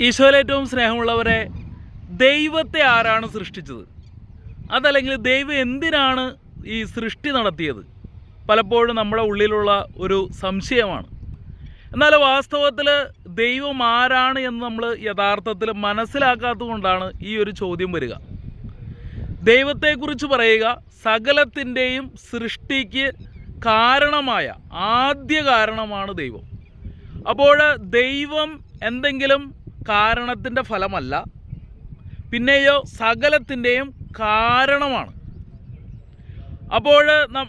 ഈശോയിൽ ഏറ്റവും സ്നേഹമുള്ളവരെ ദൈവത്തെ ആരാണ് സൃഷ്ടിച്ചത്? അതല്ലെങ്കിൽ ദൈവം എന്തിനാണ് ഈ സൃഷ്ടി നടത്തിയത്? പലപ്പോഴും നമ്മുടെ ഉള്ളിലുള്ള ഒരു സംശയമാണ്. എന്നാൽ വാസ്തവത്തിൽ ദൈവം ആരാണ് എന്ന് നമ്മൾ യഥാർത്ഥത്തിൽ മനസ്സിലാക്കാത്തത് കൊണ്ടാണ് ഈ ഒരു ചോദ്യം വരിക. ദൈവത്തെക്കുറിച്ച് പറയുക സകലത്തിന്റെയും സൃഷ്ടിക്ക് കാരണമായ ആദ്യ കാരണമാണ് ദൈവം. അപ്പോൾ ദൈവം എന്തെങ്കിലും കാരണത്തിന്റെ ഫലമല്ല. പിന്നെയോ സകലത്തിന്റെയും കാരണമാണ്. അപ്പോൾ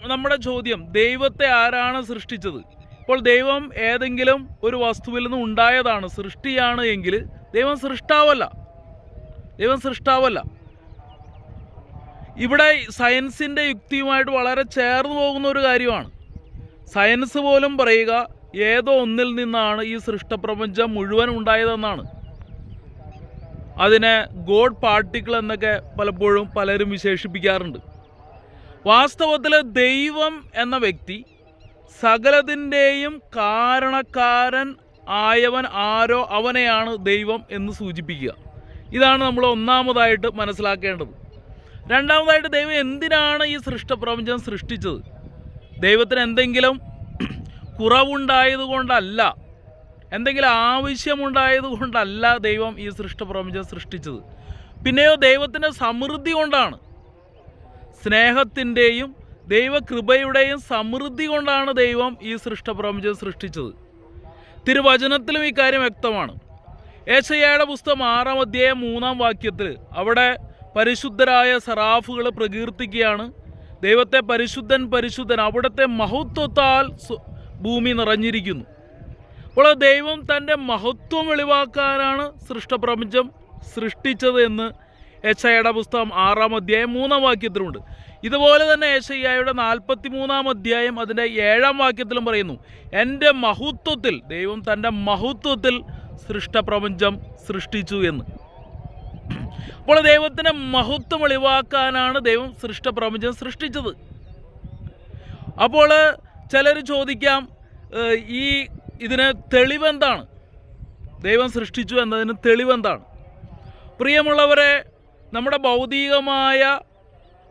നമ്മുടെ ചോദ്യം ദൈവത്തെ ആരാണ് സൃഷ്ടിച്ചത്? ഇപ്പോൾ ദൈവം ഏതെങ്കിലും ഒരു വസ്തുവിൽ നിന്ന് ഉണ്ടായതാണ് സൃഷ്ടിയാണ് എങ്കിൽ ദൈവം സൃഷ്ടാവല്ല. ദൈവം സൃഷ്ടാവല്ല. ഇവിടെ സയൻസിന്റെ യുക്തിയുമായിട്ട് വളരെ ചേർന്ന് പോകുന്ന ഒരു കാര്യമാണ്. സയൻസ് പോലും പറയുക ഏതോ ഒന്നിൽ നിന്നാണ് ഈ സൃഷ്ടപ്രപഞ്ചം മുഴുവൻ ഉണ്ടായതെന്നാണ്. അതിനെ ഗോഡ് പാർട്ടിക്കിൾ എന്നൊക്കെ പലപ്പോഴും പലരും വിശേഷിപ്പിക്കാറുണ്ട്. വാസ്തവത്തിൽ ദൈവം എന്ന വ്യക്തി സകലതിന്റെയും കാരണക്കാരൻ ആയവൻ ആരോ അവനെയാണ് ദൈവം എന്ന് സൂചിപ്പിക്കുക. ഇതാണ് നമ്മൾ ഒന്നാമതായിട്ട് മനസ്സിലാക്കേണ്ടത്. രണ്ടാമതായിട്ട് ദൈവം എന്തിനാണ് ഈ സൃഷ്ടപ്രപഞ്ചം സൃഷ്ടിച്ചത്? ദൈവത്തിന് എന്തെങ്കിലും കുറവുണ്ടായത് കൊണ്ടല്ല എന്തെങ്കിലും ആവശ്യമുണ്ടായത് കൊണ്ടല്ല ദൈവം ഈ സൃഷ്ടപ്രപഞ്ചം സൃഷ്ടിച്ചത്. പിന്നെയോ ദൈവത്തിന്റെ സമൃദ്ധി കൊണ്ടാണ്. സ്നേഹത്തിന്റെയും ദൈവകൃപയുടെയും സമൃദ്ധി കൊണ്ടാണ് ദൈവം ഈ സൃഷ്ടപ്രപഞ്ചം സൃഷ്ടിച്ചത്. തിരുവചനത്തിലും ഈ കാര്യം വ്യക്തമാണ്. ഏശയ്യയുടെ പുസ്തകം ആറാം അധ്യായം മൂന്നാം വാക്യത്തിൽ അവിടെ പരിശുദ്ധരായ സറാഫുകൾ പ്രകീർത്തിക്കുകയാണ്. ദൈവത്തെ പരിശുദ്ധൻ പരിശുദ്ധൻ അവിടുത്തെ മഹത്വത്താൽ ഭൂമി നിറഞ്ഞിരിക്കുന്നു. അപ്പോൾ ദൈവം തന്റെ മഹത്വം വെളിവാക്കാനാണ് സൃഷ്ടപ്രപഞ്ചം സൃഷ്ടിച്ചത് എന്ന് ഏശയ്യയുടെ പുസ്തകം ആറാം അധ്യായം മൂന്നാം വാക്യത്തിലുണ്ട്. ഇതുപോലെ തന്നെ ഏശയ്യായുടെ നാൽപ്പത്തി മൂന്നാം അധ്യായം അതിന്റെ ഏഴാം വാക്യത്തിലും പറയുന്നു എന്റെ മഹത്വത്തിൽ ദൈവം തന്റെ മഹത്വത്തിൽ സൃഷ്ടപ്രപഞ്ചം സൃഷ്ടിച്ചു എന്ന്. അപ്പോൾ ദൈവത്തിന്റെ മഹത്വം വെളിവാക്കാനാണ് ദൈവം സൃഷ്ടപ്രപഞ്ചം സൃഷ്ടിച്ചത്. അപ്പോൾ ചിലർ ചോദിക്കാം ഈ ഇതിന് തെളിവെന്താണ്? ദൈവം സൃഷ്ടിച്ചു എന്നതിന് തെളിവെന്താണ്? പ്രിയമുള്ളവരെ നമ്മുടെ ഭൗതികമായ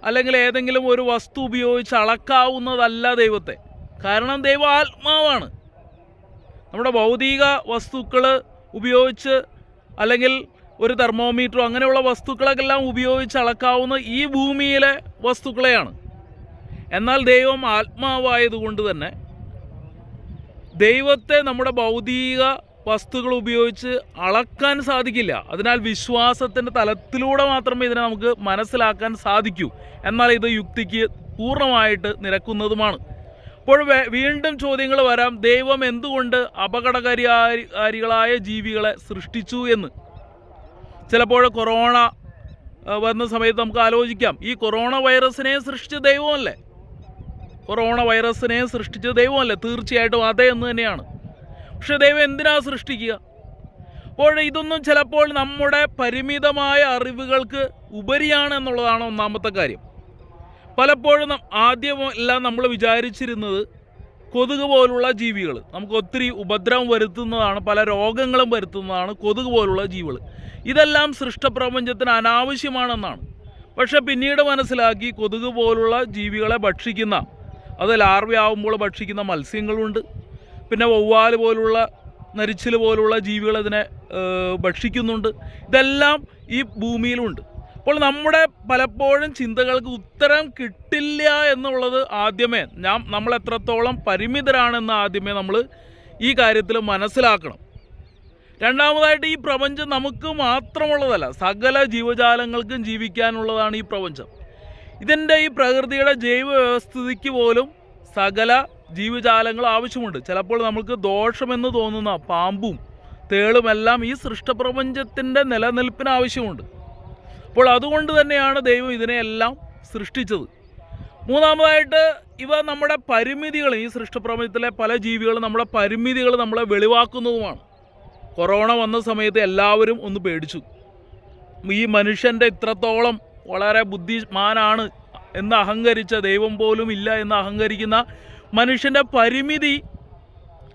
അല്ലെങ്കിൽ ഏതെങ്കിലും ഒരു വസ്തു ഉപയോഗിച്ച് അളക്കാവുന്നതല്ല ദൈവത്തെ. കാരണം ദൈവം ആത്മാവാണ്. നമ്മുടെ ഭൗതിക വസ്തുക്കൾ ഉപയോഗിച്ച് അല്ലെങ്കിൽ ഒരു തെർമോമീറ്ററോ അങ്ങനെയുള്ള വസ്തുക്കളെല്ലാം ഉപയോഗിച്ച് അളക്കാവുന്ന ഈ ഭൂമിയിലെ വസ്തുക്കളെയാണ്. എന്നാൽ ദൈവം ആത്മാവായതുകൊണ്ട് തന്നെ ദൈവത്തെ നമ്മുടെ ഭൗതിക വസ്തുക്കൾ ഉപയോഗിച്ച് അളക്കാൻ സാധിക്കില്ല. അതിനാൽ വിശ്വാസത്തിന്റെ തലത്തിലൂടെ മാത്രമേ ഇതിനെ നമുക്ക് മനസ്സിലാക്കാൻ സാധിക്കൂ. എന്നാൽ ഇത് യുക്തിക്ക് പൂർണമായിട്ട് നിരക്കുന്നതുമാണ്. അപ്പോൾ വീണ്ടും ചോദ്യങ്ങൾ വരാം. ദൈവം എന്തുകൊണ്ട് അപകടകാരികാരികളായ ജീവികളെ സൃഷ്ടിച്ചു എന്ന്. ചിലപ്പോൾ കൊറോണ വന്ന സമയത്ത് നമുക്ക് ആലോചിക്കാം. ഈ കൊറോണ വൈറസിനെ സൃഷ്ടിച്ച ദൈവമല്ലേ? കൊറോണ വൈറസിനെ സൃഷ്ടിച്ച ദൈവമല്ലേ? തീർച്ചയായിട്ടും അതേ എന്ന് തന്നെയാണ്. പക്ഷെ ദൈവം എന്തിനാ സൃഷ്ടിക്കുക? അപ്പോൾ ഇതൊന്നും ചിലപ്പോൾ നമ്മുടെ പരിമിതമായ അറിവുകൾക്ക് ഉപരിയാണ് എന്നുള്ളതാണ് ഒന്നാമത്തെ കാര്യം. പലപ്പോഴും ആദ്യമെല്ലാം നമ്മൾ വിചാരിച്ചിരുന്നത് കൊതുക് പോലുള്ള ജീവികൾ നമുക്ക് ഒത്തിരി ഉപദ്രവം വരുത്തുന്നതാണ് പല രോഗങ്ങളും വരുത്തുന്നതാണ് കൊതുക് പോലുള്ള ജീവികൾ ഇതെല്ലാം സൃഷ്ടപ്രപഞ്ചത്തിന് അനാവശ്യമാണെന്നാണ്. പക്ഷെ പിന്നീട് മനസ്സിലാക്കി കൊതുക് പോലുള്ള ജീവികളെ ഭക്ഷിക്കുന്ന അത് ലാർവയാവുമ്പോൾ ഭക്ഷിക്കുന്ന മത്സ്യങ്ങളുണ്ട്. പിന്നെ വവ്വാൽ പോലുള്ള നരിച്ചിൽ പോലുള്ള ജീവികൾ അതിനെ ഭക്ഷിക്കുന്നുണ്ട്. ഇതെല്ലാം ഈ ഭൂമിയിലുണ്ട്. അപ്പോൾ നമ്മുടെ പലപ്പോഴും ചിന്തകൾക്ക് ഉത്തരം കിട്ടില്ല എന്നുള്ളത് ആദ്യമേ ഞാൻ നമ്മൾ എത്രത്തോളം പരിമിതരാണെന്ന് ആദ്യമേ നമ്മൾ ഈ കാര്യത്തിൽ മനസ്സിലാക്കണം. രണ്ടാമതായിട്ട് ഈ പ്രപഞ്ചം നമുക്ക് മാത്രമുള്ളതല്ല സകല ജീവജാലങ്ങൾക്കും ജീവിക്കാനുള്ളതാണ് ഈ പ്രപഞ്ചം. ഇതിന്റെ ഈ പ്രകൃതിയുടെ ജൈവ വ്യവസ്ഥിതിക്ക് പോലും സകല ജീവജാലങ്ങൾ ആവശ്യമുണ്ട്. ചിലപ്പോൾ നമുക്ക് ദോഷമെന്ന് തോന്നുന്ന പാമ്പും തേളുമെല്ലാം ഈ സൃഷ്ടപ്രപഞ്ചത്തിന്റെ നിലനിൽപ്പിന് ആവശ്യമുണ്ട്. അപ്പോൾ അതുകൊണ്ട് തന്നെയാണ് ദൈവം ഇതിനെയെല്ലാം സൃഷ്ടിച്ചത്. മൂന്നാമതായിട്ട് ഇവ നമ്മുടെ പരിമിതികൾ ഈ സൃഷ്ടപ്രപഞ്ചത്തിലെ പല ജീവികളും നമ്മുടെ പരിമിതികൾ നമ്മളെ വെളിവാക്കുന്നതുമാണ്. കൊറോണ വന്ന സമയത്ത് എല്ലാവരും ഒന്ന് പേടിച്ചു. ഈ മനുഷ്യന്റെ ഇത്രത്തോളം വളരെ ബുദ്ധിമാനാണ് എന്ന് അഹങ്കരിച്ച ദൈവം പോലും ഇല്ല എന്ന് അഹങ്കരിക്കുന്ന മനുഷ്യന്റെ പരിമിതി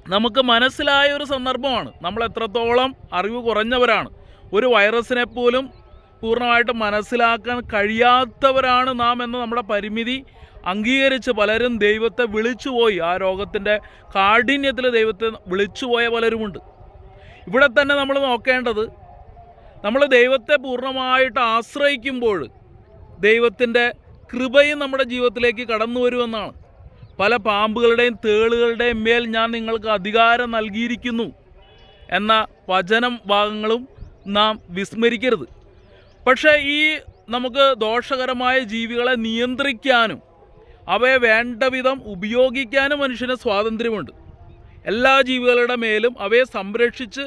നമുക്ക് മനസ്സിലായ ഒരു സന്ദർഭമാണ്. നമ്മൾ എത്രത്തോളം അറിവ് കുറഞ്ഞവരാണ്. ഒരു വൈറസിനെ പോലും പൂർണമായിട്ട് മനസ്സിലാക്കാൻ കഴിയാത്തവരാണ് നാം എന്ന നമ്മുടെ പരിമിതി അംഗീകരിച്ച് പലരും ദൈവത്തെ വിളിച്ചുപോയി. ആ രോഗത്തിന്റെ കാഠിന്യത്തിൽ ദൈവത്തെ വിളിച്ചുപോയ പലരുമുണ്ട്. ഇവിടെ തന്നെ നമ്മൾ നോക്കേണ്ടത് നമ്മൾ ദൈവത്തെ പൂർണമായിട്ട് ആശ്രയിക്കുമ്പോൾ ദൈവത്തിന്റെ കൃപയും നമ്മുടെ ജീവിതത്തിലേക്ക് കടന്നു വരുമെന്നാണ്. പല പാമ്പുകളുടെയും തേളുകളുടെയും മേൽ ഞാൻ നിങ്ങൾക്ക് അധികാരം നൽകിയിരിക്കുന്നു എന്ന വചനം ഭാഗങ്ങളും നാം വിസ്മരിക്കരുത്. പക്ഷേ ഈ നമുക്ക് ദോഷകരമായ ജീവികളെ നിയന്ത്രിക്കാനും അവയെ വേണ്ട വിധം ഉപയോഗിക്കാനും മനുഷ്യന് സ്വാതന്ത്ര്യമുണ്ട്. എല്ലാ ജീവികളുടെ മേലും അവയെ സംരക്ഷിച്ച്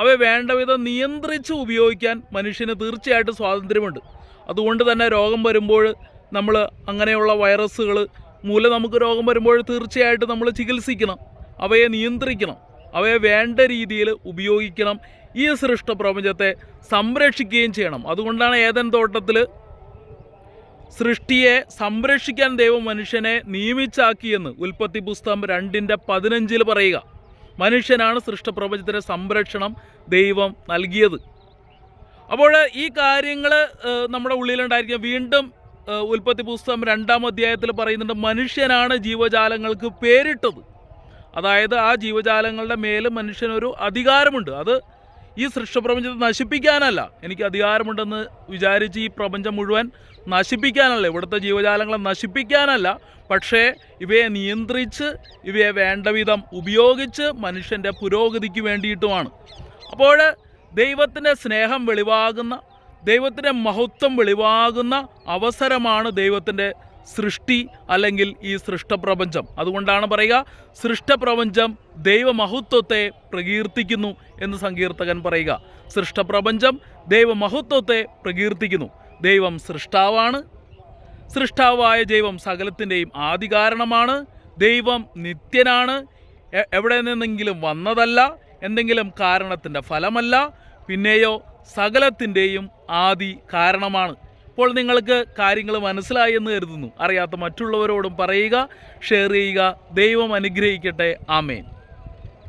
അവയെ വേണ്ട വിധം നിയന്ത്രിച്ച് ഉപയോഗിക്കാൻ മനുഷ്യന് തീർച്ചയായിട്ടും സ്വാതന്ത്ര്യമുണ്ട്. അതുകൊണ്ട് തന്നെ രോഗം വരുമ്പോൾ നമ്മൾ അങ്ങനെയുള്ള വൈറസുകൾ മൂലം നമുക്ക് രോഗം വരുമ്പോൾ തീർച്ചയായിട്ടും നമ്മൾ ചികിത്സിക്കണം. അവയെ നിയന്ത്രിക്കണം. അവയെ വേണ്ട രീതിയിൽ ഉപയോഗിക്കണം. ഈ സൃഷ്ട പ്രപഞ്ചത്തെ സംരക്ഷിക്കുകയും ചെയ്യണം. അതുകൊണ്ടാണ് ഏതൻ തോട്ടത്തിൽ സൃഷ്ടിയെ സംരക്ഷിക്കാൻ ദൈവം മനുഷ്യനെ നിയമിച്ചാക്കിയെന്ന് ഉൽപ്പത്തി പുസ്തകം രണ്ടിന്റെ പതിനഞ്ചിൽ പറയുക. മനുഷ്യനാണ് സൃഷ്ടപ്രപഞ്ചത്തിന്റെ സംരക്ഷണം ദൈവം നൽകിയത്. അപ്പോൾ ഈ കാര്യങ്ങൾ നമ്മുടെ ഉള്ളിലുണ്ടായിരിക്കും വീണ്ടും ഉൽപ്പത്തി പുസ്തകം രണ്ടാം അധ്യായത്തിൽ പറയുന്നുണ്ട് മനുഷ്യനാണ് ജീവജാലങ്ങൾക്ക് പേരിട്ടത്. അതായത് ആ ജീവജാലങ്ങളുടെ മേലും മനുഷ്യനൊരു അധികാരമുണ്ട്. അത് ഈ സൃഷ്ടപ്രപഞ്ചത്തെ നശിപ്പിക്കാനല്ല. എനിക്ക് അധികാരമുണ്ടെന്ന് വിചാരിച്ച് ഈ പ്രപഞ്ചം മുഴുവൻ നശിപ്പിക്കാനല്ല. ഇവിടുത്തെ ജീവജാലങ്ങളെ നശിപ്പിക്കാനല്ല. പക്ഷേ ഇവയെ നിയന്ത്രിച്ച് ഇവയെ വേണ്ട വിധം ഉപയോഗിച്ച് മനുഷ്യന്റെ പുരോഗതിക്ക് വേണ്ടിയിട്ടുമാണ്. അപ്പോൾ ദൈവത്തിന്റെ സ്നേഹം വെളിവാകുന്ന ദൈവത്തിന്റെ മഹത്വം വെളിവാകുന്ന അവസരമാണ് ദൈവത്തിന്റെ സൃഷ്ടി അല്ലെങ്കിൽ ഈ സൃഷ്ടപ്രപഞ്ചം. അതുകൊണ്ടാണ് പറയുക സൃഷ്ടപ്രപഞ്ചം ദൈവമഹത്വത്തെ പ്രകീർത്തിക്കുന്നു എന്ന് സങ്കീർത്തകൻ പറയുക. സൃഷ്ടപ്രപഞ്ചം ദൈവമഹത്വത്തെ പ്രകീർത്തിക്കുന്നു. ദൈവം സൃഷ്ടാവാണ്. സൃഷ്ടാവായ ദൈവം സകലത്തിന്റെയും ആദികാരണമാണ്. ദൈവം നിത്യനാണ്. എവിടെ നിന്നെങ്കിലും വന്നതല്ല. എന്തെങ്കിലും കാരണത്തിന്റെ ഫലമല്ല. പിന്നെയോ സകലത്തിന്റെയും ആദി കാരണമാണ്. ഇപ്പോൾ നിങ്ങൾക്ക് കാര്യങ്ങൾ മനസ്സിലായി എന്ന് കരുതുന്നു. അറിയാത്ത മറ്റുള്ളവരോടും പറയുക ഷെയർ ചെയ്യുക. ദൈവം അനുഗ്രഹിക്കട്ടെ. ആമേൻ.